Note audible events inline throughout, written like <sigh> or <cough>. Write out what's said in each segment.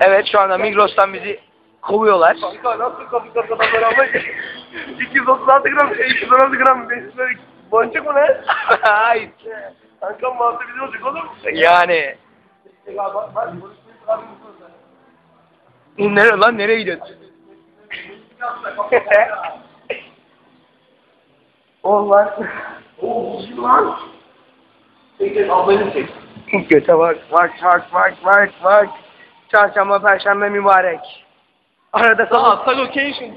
Evet şu anda Migros'tan bizi kovuyorlar. Kanka nasıl kapı kapıdan beraber 236 gram, 216 gram besinler boncuk mu ne? Hayır. Kanka mantı bizi olacak oğlum. yani. Nere lan nereye gidiyorsun? <laughs> Oğlum lan. Oo, lan. Çek ablayı çek. Göte bak bak bak bak bak bak. Çarşamba perşembe mübarek. Arada kalıp. tag occasion.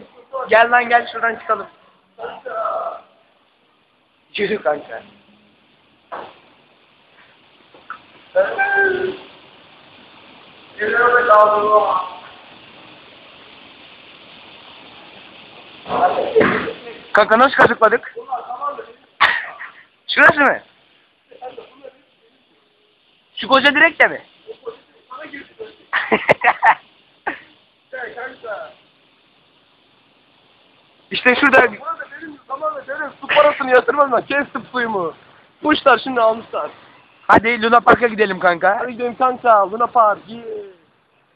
Gel lan gel şuradan çıkalım. Yürü kanka. Kanka nasıl kazıkladık? Şurası mı? Şu koca direkt de mi? İşte şurada Burada benim zamanla benim su parasını yatırmadan kestim suyumu. Kuşlar şimdi almışlar. hadi Luna Park'a gidelim kanka. Hadi gidelim kanka. Luna Park. Yeah.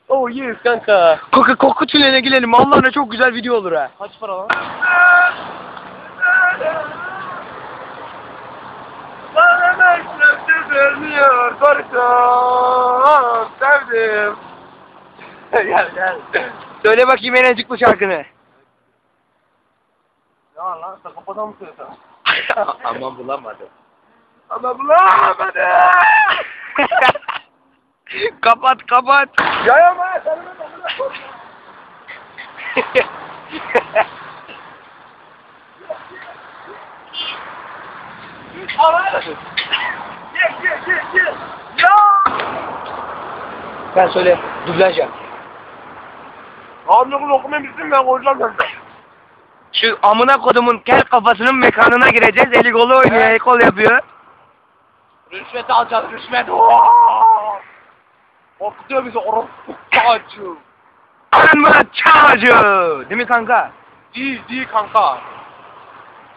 Oh yes kanka. Koku, koku tüneline gidelim. Vallahi ne çok güzel video olur ha. Kaç para lan? Bana meşrepte vermiyor korkum sevdim. <laughs> gel gel. Söyle bakayım en azıcık bu şarkını. Ya lan sen kafadan mı söylesen? <laughs> Ama bulamadım. Ama bulamadım. <laughs> kapat kapat. Ya ama sen ne Gel gel gel gel. Ya. Sen söyle. Dublaj yap. Abi bunu okumamışsın ben koyacağım sende. Şu amına kodumun kel kafasının mekanına gireceğiz. Eli kolu oynuyor. El kol yapıyor. Rüşvet alacağız rüşvet. Korkutuyor bizi orospu çocuğu. Anma çağcı. Değil mi kanka? Değil değil kanka.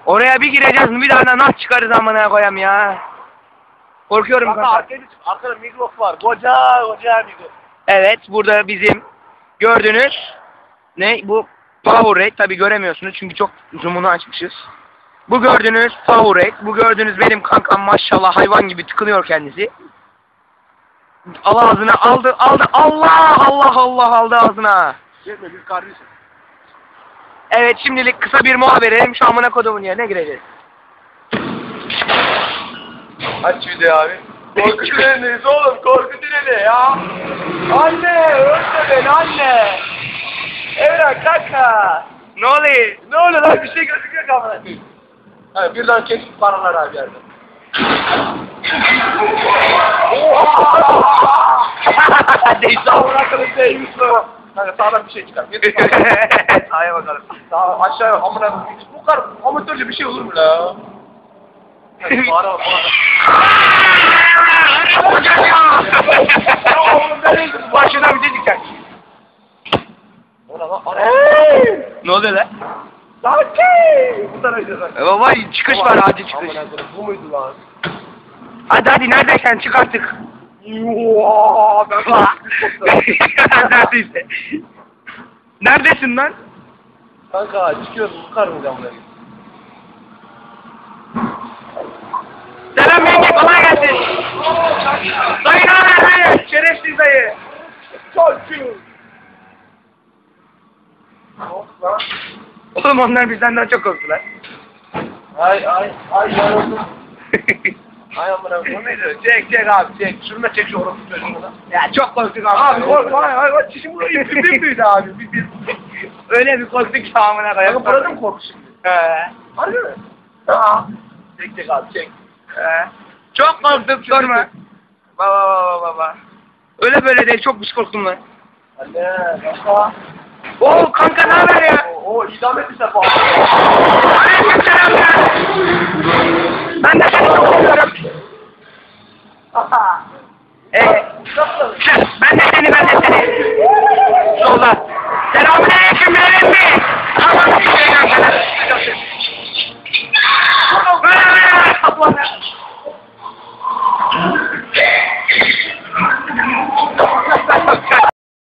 Oraya bir gireceğiz. Bir daha da nasıl çıkarız amına koyam ya. Korkuyorum Kanka kanka. arkada, arkada Migros var. Koca koca Migros. Evet burada bizim gördüğünüz ne bu Powerade tabi göremiyorsunuz çünkü çok zoom'unu açmışız. Bu gördüğünüz Powerade, bu gördüğünüz benim kankam maşallah hayvan gibi tıkınıyor kendisi. Al ağzına aldı aldı Allah Allah Allah aldı ağzına. Gelme biz kardeşiz. Evet şimdilik kısa bir mola verelim şu amına kodumun yerine gireceğiz. Aç video abi. Korku tüneliyiz oğlum korku tüneli ya. Anne ölme beni anne. Evren kanka. Ne oluyor? Ne oluyor lan bir şey gözüküyor kamera. Hayır birden kesip paralar abi yerde. Değil Sağına kadar değmiş lan. Kanka sağdan bir şey çıkar. Sağa <laughs> bakalım. Sağ aşağıya amına koyayım. Bu kadar amatörce bir şey olur mu la? <laughs> Bağıra bağıra. <laughs> Başına bir şey çıkacak. O ne lan? Ana. Ne oluyor lan? Sakin. Bu tarafa gidiyoruz. E baba çıkış var acil çıkış. Bu muydu lan? Hadi hadi neredeysen çık artık. <laughs> Neredeyse. Neredesin lan? Kanka çıkıyoruz çıkar mı camına? Selam yenge kolay gelsin. Dayı ne haber dayı? Şerefsiz dayı. Çocuğum. Oğlum onlar bizden daha çok korktular. Ay ay ay yarıldım. <laughs> Ay amına koyayım. neydi? Çek çek abi çek. Şunu çek şu orası çocuğunu da. ya çok korktuk abi. Abi korkma ay ay ay çişim bir bir büyüdü abi. Bir bir. Öyle bir korktuk ki amına koyayım. Bakın burada mı korku şimdi? He. Harbi mi? Ha. Çek çek abi çek. He. Çok korktuk sorma. Baba baba baba. Öyle böyle değil çok pis korktum lan. Anne kanka. Oo kanka ne haber ya? O idam etmişler falan. Ben de seni çok seviyorum. ee, ben de seni, ben de seni. Sola. Selamünaleyküm verin mi? Aman bir şey yapalım.